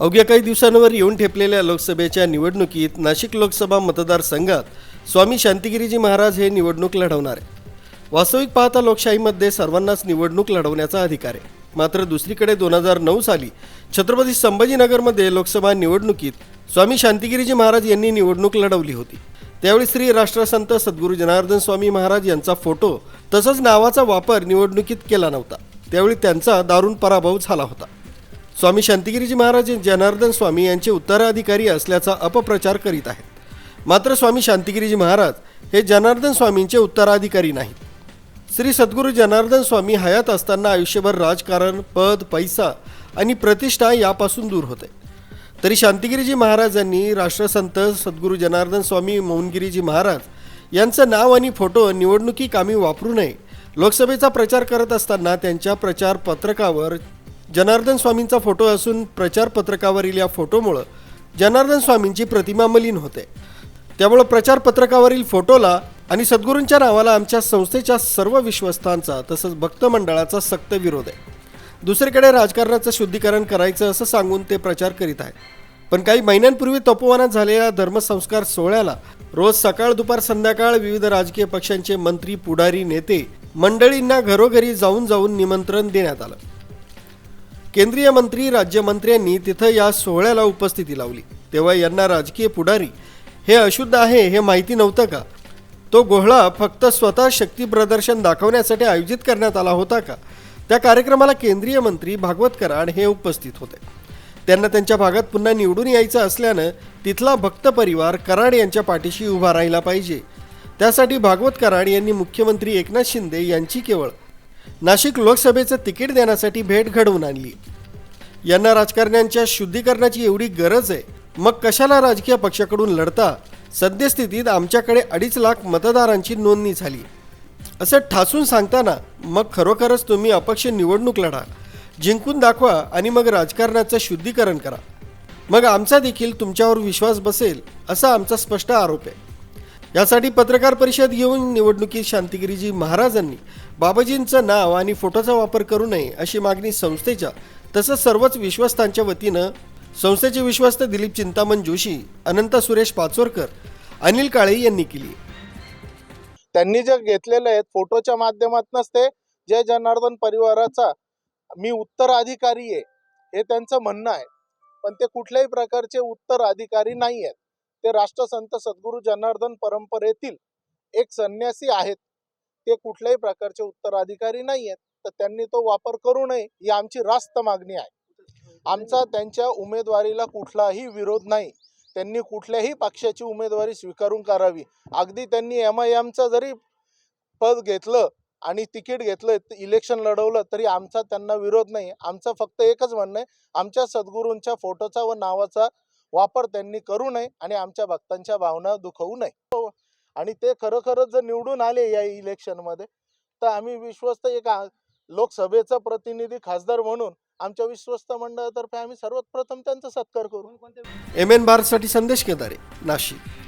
अवघ्या काही दिवसांवर येऊन ठेपलेल्या लोकसभेच्या निवडणुकीत नाशिक लोकसभा मतदारसंघात स्वामी शांतिगिरीजी महाराज हे निवडणूक लढवणार आहे वास्तविक पाहता लोकशाहीमध्ये सर्वांनाच निवडणूक लढवण्याचा अधिकार आहे. मात्र दुसरीकडे दोन हजार नऊ साली छत्रपती संभाजीनगरमध्ये लोकसभा निवडणुकीत स्वामी शांतिगिरीजी महाराज यांनी निवडणूक लढवली होती. त्यावेळी श्री राष्ट्रसंत सद्गुरू जनार्दन स्वामी महाराज यांचा फोटो तसंच नावाचा वापर निवडणुकीत केला नव्हता. त्यावेळी त्यांचा दारुण पराभव झाला होता. स्वामी शांतिगिरीजी महाराज जनार्दन स्वामी यांचे उत्तराधिकारी असल्याचा अपप्रचार करीत आहेत. मात्र स्वामी शांतिगिरीजी महाराज हे जनार्दन स्वामींचे उत्तराधिकारी नाहीत. श्री सद्गुरू जनार्दन स्वामी हयात असताना आयुष्यभर राजकारण पद पैसा आणि प्रतिष्ठा यापासून दूर होते. तरी शांतिगिरीजी महाराजांनी राष्ट्रसंत सद्गुरू जनार्दन स्वामी मौनगिरीजी महाराज यांचं नाव आणि फोटो निवडणुकी कामी वापरू नये लोकसभेचा प्रचार करत असताना त्यांच्या प्रचार पत्रकावर जनार्दन स्वामींचा फोटो असून प्रचार पत्रकावरील या फोटोमुळं जनार्दन स्वामींची प्रतिमा मलिन होते. त्यामुळं प्रचार पत्रकावरील फोटोला आणि सद्गुरूंच्या नावाला आमच्या संस्थेच्या सर्व विश्वस्तांचा तसंच भक्त मंडळाचा सक्त विरोध आहे. दुसरीकडे राजकारणाचं शुद्धीकरण करायचं असं सांगून ते प्रचार करीत आहेत. पण काही महिन्यांपूर्वी तपोवनात झालेल्या धर्मसंस्कार सोहळ्याला रोज सकाळ दुपार संध्याकाळ विविध राजकीय पक्षांचे मंत्री पुढारी नेते मंडळींना घरोघरी जाऊन जाऊन निमंत्रण देण्यात आलं. केंद्रीय मंत्री राज्यमंत्र्यांनी तिथं या सोहळ्याला उपस्थिती लावली. तेव्हा यांना राजकीय पुढारी हे अशुद्ध आहे हे माहिती नव्हतं का? तो गोहळा फक्त स्वतः शक्ती प्रदर्शन दाखवण्यासाठी आयोजित करण्यात आला होता का? त्या कार्यक्रमाला केंद्रीय मंत्री भागवत कराड हे उपस्थित होते. त्यांना त्यांच्या भागात पुन्हा निवडून यायचं असल्यानं तिथला भक्त परिवार कराड यांच्या पाठीशी उभा राहिला पाहिजे. त्यासाठी भागवत कराड यांनी मुख्यमंत्री एकनाथ शिंदे यांची केवळ नाशिक लोकसभेचं तिकीट देण्यासाठी भेट घडवून आणली. यांना राजकारण्यांच्या शुद्धीकरणाची एवढी गरज आहे. मग कशाला राजकीय पक्षाकडून लढता? सद्यस्थितीत आमच्याकडे अडीच लाख मतदारांची नोंदणी झाली. असं ठासून सांगताना मग खरोखरच तुम्ही अपक्ष निवडणूक लढा. जिंकून दाखवा आणि मग राजकारणाचं शुद्धीकरण करा. मग आमचा देखील तुमच्यावर विश्वास बसेल असा आमचा स्पष्ट आरोप आहे. यासाठी पत्रकार परिषद घेऊन निवडणुकीत शांतिगिरीजी महाराजांनी बाबाजींचं नाव आणि फोटोचा वापर करू नये अशी मागणी संस्थेच्या तसंच सर्वच विश्वस्तांच्या वतीनं संस्थेचे विश्वस्त दिलीप चिंतामण जोशी अनंत सुरेश पाचोरकर अनिल काळे यांनी केली. त्यांनी जे घेतलेले आहेत फोटोच्या माध्यमातूनच ते जय जनार्दन परिवाराचा मी उत्तराधिकारी आहे हे त्यांचं म्हणणं आहे. पण ते कुठल्याही प्रकारचे उत्तराधिकारी नाही आहेत ते राष्ट्रसंत सद्गुरू जनार्दन परंपरेतील एक संन्यासी आहेत. ते कुठल्याही प्रकारचे उत्तराधिकारी नाही आहेत तर त्यांनी तो वापर करू नये ही आमची रास्त मागणी आहे. आमचा त्यांच्या उमेदवारीला कुठलाही विरोध नाही. त्यांनी कुठल्याही पक्षाची उमेदवारी स्वीकारून करावी. अगदी त्यांनी एम आय एमचं जरी पद घेतलं आणि तिकीट घेतलं इलेक्शन लढवलं तरी आमचा त्यांना विरोध नाही. आमचं फक्त एकच म्हणणं आहे आमच्या सद्गुरूंच्या फोटोचा व नावाचा वापर त्यांनी करू नये आणि आमच्या भक्तांच्या भावना दुखवू नये. हो. आणि ते खरोखरच जर निवडून आले या इलेक्शनमध्ये तर आम्ही विश्वस्त एक लोकसभेचा प्रतिनिधी खासदार म्हणून आमच्या विश्वस्त मंडळातर्फे आम्ही सर्वात प्रथम त्यांचा सत्कार करू. एम एन भारतसाठी संदेश केदारे नाशिक.